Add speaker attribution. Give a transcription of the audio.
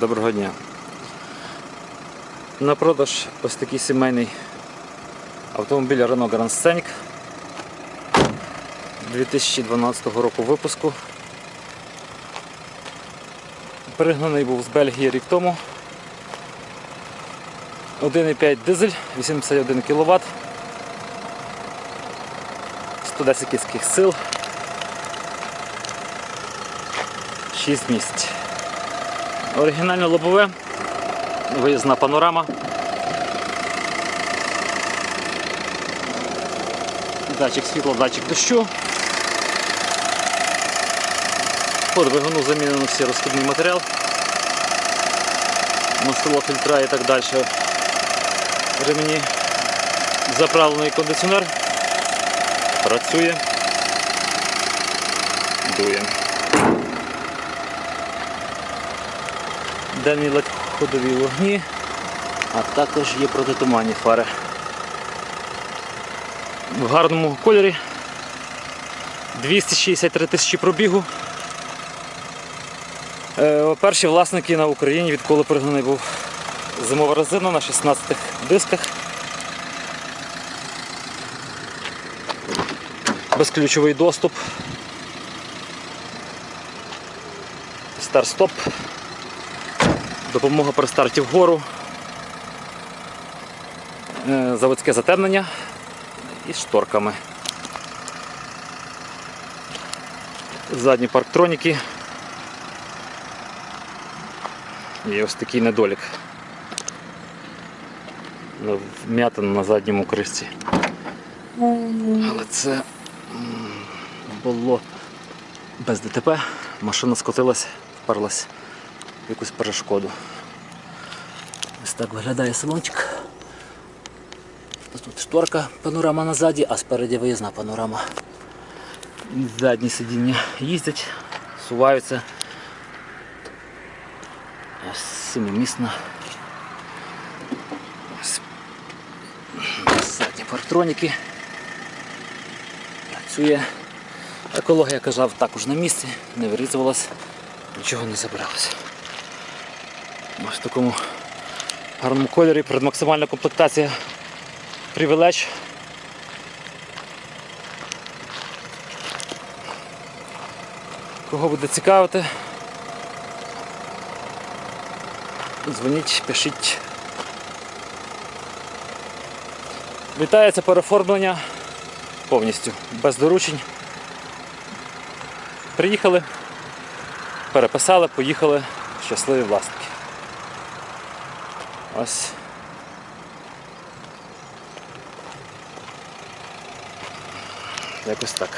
Speaker 1: Доброго дня. На продаж ось такий сімейний автомобіль Renault Grand Scenic 2012 року випуску. Пригнаний був з Бельгії рік тому. 1,5 дизель, 81 кВт, 110 кінських сил, 6 місць. Оригінальне лобове, виїзна панорама. Датчик світла, датчик дощу. По двигуну замінено всі розхідний матеріал. Масло, фільтра і так далі. Ремені. Заправлений кондиціонер. Працює. Дує. Денні ледь ходові вогні, а також є протитуманні фари. В гарному кольорі. 263 тисячі пробігу. Е, Перші власники на Україні, відколи пригнаний був зимова резина на 16 дисках. Безключовий доступ. Старт-стоп. Допомога при старті вгору. Е, Заводське затемнення із шторками. Задні парктроніки. Є ось такий недолік. Вм'ятина на задньому кришці. Але це було без ДТП. Машина скотилась, вперлась якусь перешкоду. Ось так виглядає салончик. Тут шторка панорама назаді, а спереді виїзна панорама. Задні сидіння їздять, суваються. Ось Семимісна. Задні парктроніки. Працює. Екологія, казав, також на місці, не вирізувалась, нічого не забиралося. Ось в такому гарному кольорі, передмаксимальна комплектація Privilege. Кого буде цікавити, дзвоніть, пишіть. Вітається переоформлення повністю, без доручень. Приїхали, переписали, поїхали, щасливі власники. Ось. Якось так.